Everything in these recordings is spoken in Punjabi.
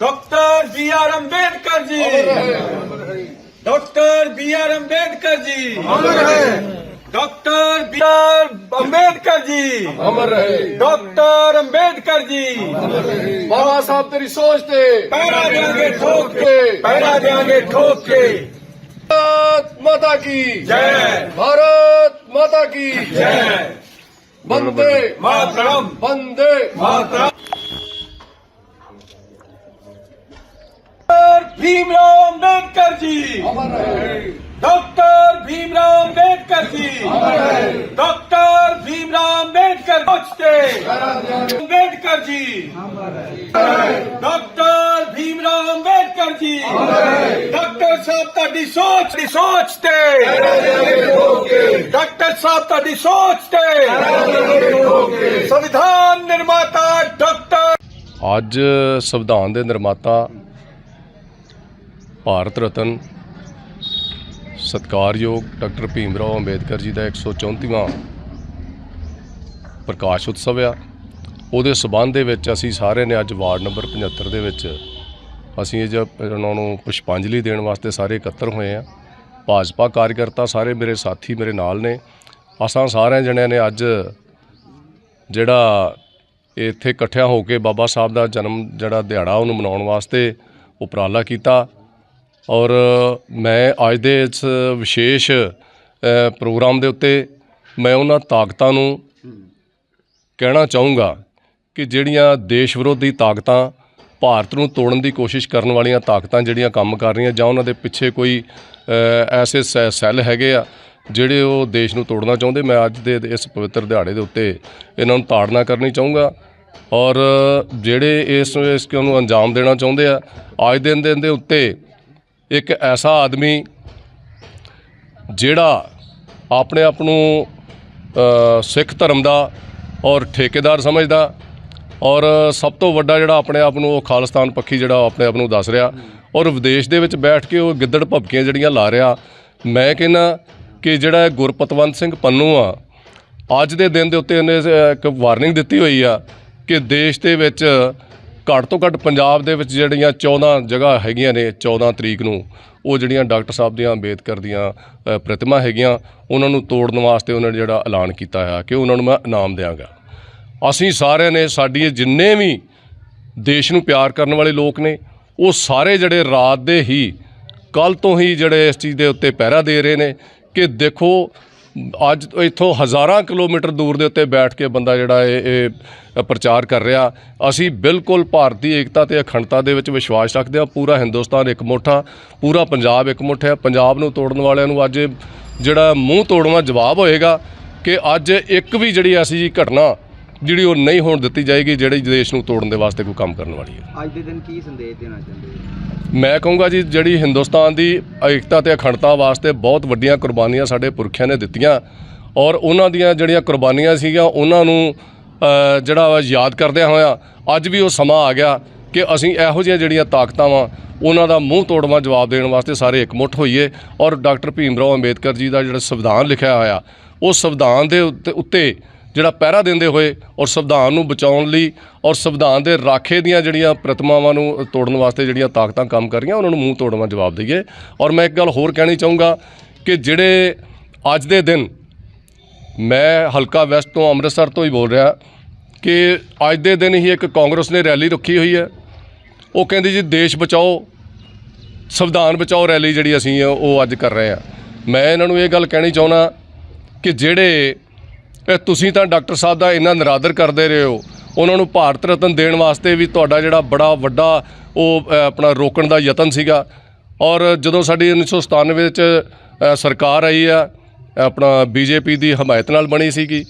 Doctor B R Ambedkar ji. Doctor B R Ambedkar ji अमर है doctor B R Ambedkar ji अमर रहे डॉक्टर अम्बेडकर जी बाबा साहब तेरी सोच थे पैरा देंगे ठोक के पैरा देंगे ठोक के भारत माता की जय भारत माता की जय बंदे मातरम बंदे मातरम भीमराव अम्बेडकर जी ਅਮਰ ਰਹੇ डॉक्टर भीमराव अम्बेडकर जी डॉक्टर भीमराव अम्बेडकर पहुंचते अम्बेडकर जी डॉक्टर भीमराव अम्बेडकर जी डॉक्टर साहब ਤੁਹਾਡੀ ਸੋਚ ਦੀ ਸੋਚ ਤੇ ਡਾਕਟਰ ਸਾਹਿਬ ਤੁਹਾਡੀ ਸੋਚ ਤੇ ਸੰਵਿਧਾਨ ਨਿਰਮਾਤਾ ਡਾਕਟਰ ਅੱਜ ਸੰਵਿਧਾਨ ਦੇ ਨਿਰਮਾਤਾ ਭਾਰਤ ਰਤਨ, ਸਤਿਕਾਰਯੋਗ ਡਾਕਟਰ ਭੀਮ ਰਾਓ ਅੰਬੇਦਕਰ ਜੀ ਦਾ 134ਵਾਂ ਪ੍ਰਕਾਸ਼ ਉਤਸਵ ਆ। ਉਹਦੇ ਸਬੰਧ ਦੇ ਵਿੱਚ ਅਸੀਂ ਸਾਰੇ ਨੇ ਅੱਜ ਵਾਰਡ ਨੰਬਰ 75 ਦੇ ਵਿੱਚ ਅਸੀਂ ਇਹ ਜ ਉਹਨਾਂ ਨੂੰ ਪੁਸ਼ਪਾਂਜਲੀ ਦੇਣ ਵਾਸਤੇ ਸਾਰੇ ਇਕੱਤਰ ਹੋਏ ਆ। ਭਾਜਪਾ ਕਾਰਜਕਰਤਾ ਸਾਰੇ ਮੇਰੇ ਸਾਥੀ ਮੇਰੇ ਨਾਲ ਨੇ। ਅਸਾਂ ਸਾਰਿਆਂ ਜਣਿਆਂ ਨੇ ਅੱਜ ਜਿਹੜਾ ਇੱਥੇ ਇਕੱਠਿਆਂ ਹੋ ਕੇ ਬਾਬਾ ਸਾਹਿਬ ਦਾ ਜਨਮ ਜਿਹੜਾ ਦਿਹਾੜਾ ਉਹਨੂੰ ਮਨਾਉਣ ਵਾਸਤੇ ਉਪਰਾਲਾ ਕੀਤਾ। ਔਰ ਮੈਂ ਅੱਜ ਦੇ ਇਸ ਵਿਸ਼ੇਸ਼ ਪ੍ਰੋਗਰਾਮ ਦੇ ਉੱਤੇ ਮੈਂ ਉਹਨਾਂ ਤਾਕਤਾਂ ਨੂੰ ਕਹਿਣਾ ਚਾਹੂੰਗਾ ਕਿ ਜਿਹੜੀਆਂ ਦੇਸ਼ ਵਿਰੋਧੀ ਤਾਕਤਾਂ ਭਾਰਤ ਨੂੰ ਤੋੜਨ ਦੀ ਕੋਸ਼ਿਸ਼ ਕਰਨ ਵਾਲੀਆਂ ਤਾਕਤਾਂ ਜਿਹੜੀਆਂ ਕੰਮ ਕਰ ਰਹੀਆਂ ਜਾਂ ਉਹਨਾਂ ਦੇ ਪਿੱਛੇ ਕੋਈ ਐਸੇ ਸੈ- ਸੈੱਲ ਹੈਗੇ ਆ ਜਿਹੜੇ ਉਹ ਦੇਸ਼ ਨੂੰ ਤੋੜਨਾ ਚਾਹੁੰਦੇ, ਮੈਂ ਅੱਜ ਦੇ ਇਸ ਪਵਿੱਤਰ ਦਿਹਾੜੇ ਦੇ ਉੱਤੇ ਇਹਨਾਂ ਨੂੰ ਤਾੜਨਾ ਕਰਨੀ ਚਾਹੂੰਗਾ। ਔਰ ਜਿਹੜੇ ਇਸ ਇਸ ਨੂੰ ਅੰਜਾਮ ਦੇਣਾ ਚਾਹੁੰਦੇ ਆ, ਅੱਜ ਦੇ ਦਿਨ ਦੇ ਉੱਤੇ ਇੱਕ ਐਸਾ ਆਦਮੀ ਜਿਹੜਾ ਆਪਣੇ ਆਪ ਨੂੰ ਸਿੱਖ ਧਰਮ ਦਾ ਔਰ ਠੇਕੇਦਾਰ ਸਮਝਦਾ ਔਰ ਸਭ ਤੋਂ ਵੱਡਾ ਜਿਹੜਾ ਆਪਣੇ ਆਪ ਨੂੰ ਉਹ ਖਾਲਿਸਤਾਨ ਪੱਖੀ ਜਿਹੜਾ ਉਹ ਆਪਣੇ ਆਪ ਨੂੰ ਦੱਸ ਰਿਹਾ ਔਰ ਵਿਦੇਸ਼ ਦੇ ਵਿੱਚ ਬੈਠ ਕੇ ਉਹ ਗਿੱਦੜ ਭਬਕੀਆਂ ਜਿਹੜੀਆਂ ਲਾ ਰਿਹਾ। ਮੈਂ ਕਹਿੰਦਾ ਕਿ ਜਿਹੜਾ ਗੁਰਪਤਵੰਤ ਸਿੰਘ ਪੰਨੂ ਆ, ਅੱਜ ਦੇ ਦਿਨ ਦੇ ਉੱਤੇ ਇਹਨੇ ਇੱਕ ਵਾਰਨਿੰਗ ਦਿੱਤੀ ਹੋਈ ਆ ਕਿ ਦੇਸ਼ ਦੇ ਵਿੱਚ ਘੱਟ ਤੋਂ ਘੱਟ ਪੰਜਾਬ ਦੇ ਵਿੱਚ ਜਿਹੜੀਆਂ 14 ਜਗ੍ਹਾ ਹੈਗੀਆਂ ਨੇ 14 ਤਰੀਕ ਨੂੰ, ਉਹ ਜਿਹੜੀਆਂ ਡਾਕਟਰ ਸਾਹਿਬ ਦੀਆਂ, ਅੰਬੇਦਕਰ ਦੀਆਂ ਪ੍ਰਤਿਮਾ ਹੈਗੀਆਂ, ਉਹਨਾਂ ਨੂੰ ਤੋੜਨ ਵਾਸਤੇ ਉਹਨਾਂ ਨੇ ਜਿਹੜਾ ਐਲਾਨ ਕੀਤਾ ਹੈ ਕਿ ਉਹਨਾਂ ਨੂੰ ਮੈਂ ਇਨਾਮ ਦਿਆਂਗਾ। ਅਸੀਂ ਸਾਰਿਆਂ ਨੇ ਸਾਡੀ ਜਿੰਨੇ ਵੀ ਦੇਸ਼ ਨੂੰ ਪਿਆਰ ਕਰਨ ਵਾਲੇ ਲੋਕ ਨੇ, ਉਹ ਸਾਰੇ ਜਿਹੜੇ ਰਾਤ ਦੇ ਹੀ ਕੱਲ ਤੋਂ ਹੀ ਜਿਹੜੇ ਇਸ ਚੀਜ਼ ਦੇ ਉੱਤੇ ਪਹਿਰਾ ਦੇ ਰਹੇ ਨੇ ਕਿ ਦੇਖੋ ਅੱਜ ਇੱਥੋਂ ਹਜ਼ਾਰਾਂ ਕਿਲੋਮੀਟਰ ਦੂਰ ਦੇ ਉੱਤੇ ਬੈਠ ਕੇ ਬੰਦਾ ਜਿਹੜਾ ਇਹ ਇਹ ਪ੍ਰਚਾਰ ਕਰ ਰਿਹਾ। ਅਸੀਂ ਬਿਲਕੁਲ ਭਾਰਤੀ ਏਕਤਾ ਤੇ ਅਖੰਡਤਾ ਦੇ ਵਿੱਚ ਵਿਸ਼ਵਾਸ ਰੱਖਦੇ ਹਾਂ। ਪੂਰਾ ਹਿੰਦੁਸਤਾਨ ਇੱਕ ਮੁੱਠਾ, ਪੂਰਾ ਪੰਜਾਬ ਇੱਕ ਮੁੱਠ ਹੈ। ਪੰਜਾਬ ਨੂੰ ਤੋੜਨ ਵਾਲਿਆਂ ਨੂੰ ਅੱਜ ਜਿਹੜਾ ਮੂੰਹ ਤੋੜਵਾ ਜਵਾਬ ਹੋਏਗਾ ਕਿ ਅੱਜ ਇੱਕ ਵੀ ਜਿਹੜੀ ਐਸੀ ਜੀ ਘਟਨਾ ਜਿਹੜੀ ਉਹ ਨਹੀਂ ਹੋਣ ਦਿੱਤੀ ਜਾਏਗੀ ਜਿਹੜੀ ਦੇਸ਼ ਨੂੰ ਤੋੜਨ ਦੇ ਵਾਸਤੇ ਕੋਈ ਕੰਮ ਕਰਨ ਵਾਲੀ ਹੈ। ਅੱਜ ਦੇ ਦਿਨ ਕੀ ਸੰਦੇਸ਼ ਦੇਣਾ ਚਾਹੁੰਦੇ ਹੋ? ਮੈਂ ਕਹੂੰਗਾ ਜੀ ਜਿਹੜੀ ਹਿੰਦੁਸਤਾਨ ਦੀ ਏਕਤਾ ਤੇ ਅਖੰਡਤਾ ਵਾਸਤੇ ਬਹੁਤ ਵੱਡੀਆਂ ਕੁਰਬਾਨੀਆਂ ਸਾਡੇ ਪੁਰਖਿਆਂ ਨੇ ਦਿੱਤੀਆਂ ਔਰ ਉਹਨਾਂ ਦੀਆਂ ਜਿਹੜੀਆਂ ਕੁਰਬਾਨੀਆਂ ਸੀਗੀਆਂ ਉਹਨਾਂ ਨੂੰ ਜਿਹੜਾ ਯਾਦ ਕਰਦਿਆਂ ਹੋਇਆਂ ਅੱਜ ਵੀ ਉਹ ਸਮਾਂ ਆ ਗਿਆ ਕਿ ਅਸੀਂ ਇਹੋ ਜਿਹੀਆਂ ਜਿਹੜੀਆਂ ਤਾਕਤਾਂ ਵਾਂ ਉਹਨਾਂ ਦਾ ਮੂੰਹ ਤੋੜਵਾ ਜਵਾਬ ਦੇਣ ਵਾਸਤੇ ਸਾਰੇ ਇਕਮੁੱਠ ਹੋਈਏ ਔਰ ਡਾਕਟਰ ਭੀਮ ਰਾਓ ਅੰਬੇਦਕਰ ਜੀ ਦਾ ਜਿਹੜਾ ਸੰਵਿਧਾਨ ਲਿਖਿਆ ਹੋਇਆ ਉਹ ਸੰਵਿਧਾਨ ਦੇ ਉੱਤੇ ਉੱਤੇ ਜਿਹੜਾ ਪਹਿਰਾ ਦਿੰਦੇ ਹੋਏ ਔਰ ਸੰਵਿਧਾਨ ਨੂੰ ਬਚਾਉਣ ਲਈ ਔਰ ਸੰਵਿਧਾਨ ਦੇ ਰਾਖੇ ਦੀਆਂ ਜਿਹੜੀਆਂ ਪ੍ਰਤਿਮਾਵਾਂ ਨੂੰ ਤੋੜਨ ਵਾਸਤੇ ਜਿਹੜੀਆਂ ਤਾਕਤਾਂ ਕੰਮ ਕਰ ਰਹੀਆਂ, ਉਹਨਾਂ ਨੂੰ ਮੂੰਹ ਤੋੜਵਾ ਜਵਾਬ ਦਈਏ। ਔਰ ਮੈਂ ਇੱਕ ਗੱਲ ਹੋਰ ਕਹਿਣੀ ਚਾਹੂੰਗਾ ਕਿ ਜਿਹੜੇ ਅੱਜ ਦੇ ਦਿਨ ਮੈਂ ਹਲਕਾ ਵੈਸਟ ਤੋਂ ਅੰਮ੍ਰਿਤਸਰ ਤੋਂ ਹੀ ਬੋਲ ਰਿਹਾ ਕਿ ਅੱਜ ਦੇ ਦਿਨ ਹੀ ਇੱਕ ਕਾਂਗਰਸ ਨੇ ਰੈਲੀ ਰੱਖੀ ਹੋਈ ਹੈ। ਉਹ ਕਹਿੰਦੀ ਜੀ, ਦੇਸ਼ ਬਚਾਓ, ਸੰਵਿਧਾਨ ਬਚਾਓ ਰੈਲੀ ਜਿਹੜੀ ਅਸੀਂ ਉਹ ਅੱਜ ਕਰ ਰਹੇ ਹਾਂ। ਮੈਂ ਇਹਨਾਂ ਨੂੰ ਇਹ ਗੱਲ ਕਹਿਣੀ ਚਾਹੁੰਦਾ ਕਿ ਜਿਹੜੇ ਇਹ ਤੁਸੀਂ ਤਾਂ ਡਾਕਟਰ ਸਾਹਿਬ ਦਾ ਇੰਨਾ ਨਿਰਾਦਰ ਕਰਦੇ ਰਹੇ ਹੋ। ਉਹਨਾਂ ਨੂੰ ਭਾਰਤ ਰਤਨ ਦੇਣ ਵਾਸਤੇ ਵੀ ਤੁਹਾਡਾ ਜਿਹੜਾ ਬੜਾ ਵੱਡਾ ਉਹ ਆਪਣਾ ਰੋਕਣ ਦਾ ਯਤਨ ਸੀਗਾ। ਔਰ ਜਦੋਂ ਸਾਡੀ 1997 ਵਿੱਚ ਅ, ਸਰਕਾਰ ਆਈ ਆ ਆਪਣਾ ਬੀਜੇਪੀ ਦੀ ਹਮਾਇਤ ਨਾਲ ਬਣੀ ਸੀਗੀ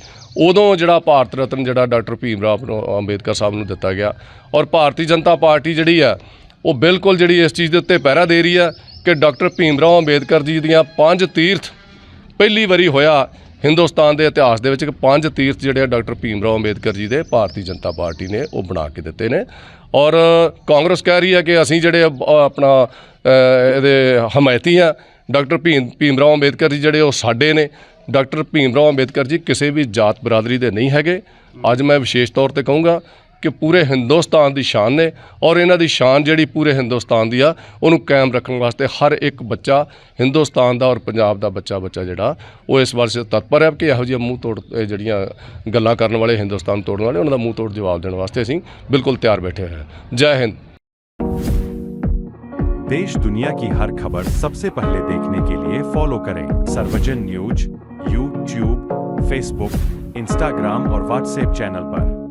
ਉਦੋਂ ਜਿਹੜਾ ਭਾਰਤ ਰਤਨ ਜਿਹੜਾ ਡਾਕਟਰ ਭੀਮ ਰਾਓ ਅੰਬੇਦਕਰ ਸਾਹਿਬ ਨੂੰ ਦਿੱਤਾ ਗਿਆ। ਔਰ ਭਾਰਤੀ ਜਨਤਾ ਪਾਰਟੀ ਜਿਹੜੀ ਆ ਉਹ ਬਿਲਕੁਲ ਜਿਹੜੀ ਇਸ ਚੀਜ਼ ਦੇ ਉੱਤੇ ਪਹਿਰਾ ਦੇ ਰਹੀ ਆ ਕਿ ਡਾਕਟਰ ਭੀਮ ਰਾਓ ਅੰਬੇਦਕਰ ਜੀ ਦੀਆਂ ਪੰਜ ਤੀਰਥ ਪਹਿਲੀ ਵਾਰੀ ਹੋਇਆ ਹਿੰਦੁਸਤਾਨ ਦੇ ਇਤਿਹਾਸ ਦੇ ਵਿੱਚ ਕਿ ਪੰਜ ਤੀਰਥ ਜਿਹੜੇ ਆ ਡਾਕਟਰ ਭੀਮ ਰਾਓ ਅੰਬੇਦਕਰ ਜੀ ਦੇ ਭਾਰਤੀ ਜਨਤਾ ਪਾਰਟੀ ਨੇ ਉਹ ਬਣਾ ਕੇ ਦਿੱਤੇ ਨੇ। ਔਰ ਕਾਂਗਰਸ ਕਹਿ ਰਹੀ ਹੈ ਕਿ ਅਸੀਂ ਜਿਹੜੇ ਆਪਣਾ ਇਹਦੇ ਹਮਾਇਤੀ ਆ, ਡਾਕਟਰ ਭੀਮ ਭੀਮ ਰਾਓ ਅੰਬੇਦਕਰ ਜੀ ਜਿਹੜੇ ਉਹ ਸਾਡੇ ਨੇ। ਡਾਕਟਰ ਭੀਮ ਰਾਓ ਅੰਬੇਦਕਰ ਜੀ ਕਿਸੇ ਵੀ ਜਾਤ ਬਰਾਦਰੀ ਦੇ ਨਹੀਂ ਹੈਗੇ। ਅੱਜ ਮੈਂ ਵਿਸ਼ੇਸ਼ ਤੌਰ ਤੇ ਕਹੂੰਗਾ ਕਿ ਪੂਰੇ ਹਿੰਦੁਸਤਾਨ ਦੀ ਸ਼ਾਨ ਨੇ ਔਰ ਇਹਨਾਂ ਦੀ ਸ਼ਾਨ ਜਿਹੜੀ ਪੂਰੇ ਹਿੰਦੁਸਤਾਨ ਦੀ ਆ ਉਹਨੂੰ ਕਾਇਮ ਰੱਖਣ ਵਾਸਤੇ ਹਰ ਇੱਕ ਬੱਚਾ ਹਿੰਦੁਸਤਾਨ ਦਾ ਔਰ ਪੰਜਾਬ ਦਾ ਬੱਚਾ ਬੱਚਾ ਜਿਹੜਾ ਉਹ ਇਸ ਵਾਸਤੇ ਤਤਪਰ ਹੈ ਕਿ ਇਹੋ ਜਿਹੀਆਂ ਮੂੰਹ ਤੋੜ ਇਹ ਜਿਹੜੀਆਂ ਗੱਲਾਂ ਕਰਨ ਵਾਲੇ ਹਿੰਦੁਸਤਾਨ ਤੋੜਨ ਵਾਲੇ ਉਹਨਾਂ ਦਾ ਮੂੰਹ ਤੋੜ ਜਵਾਬ ਦੇਣ ਵਾਸਤੇ ਅਸੀਂ ਬਿਲਕੁਲ ਤਿਆਰ ਬੈਠੇ ਹੋਏ ਹਾਂ ਜੈ ਹਿੰਦ देश दुनिया की हर खबर सबसे पहले देखने के लिए फॉलो करें Sarvajan news YouTube Facebook Instagram और व्हाट्सएप चैनल पर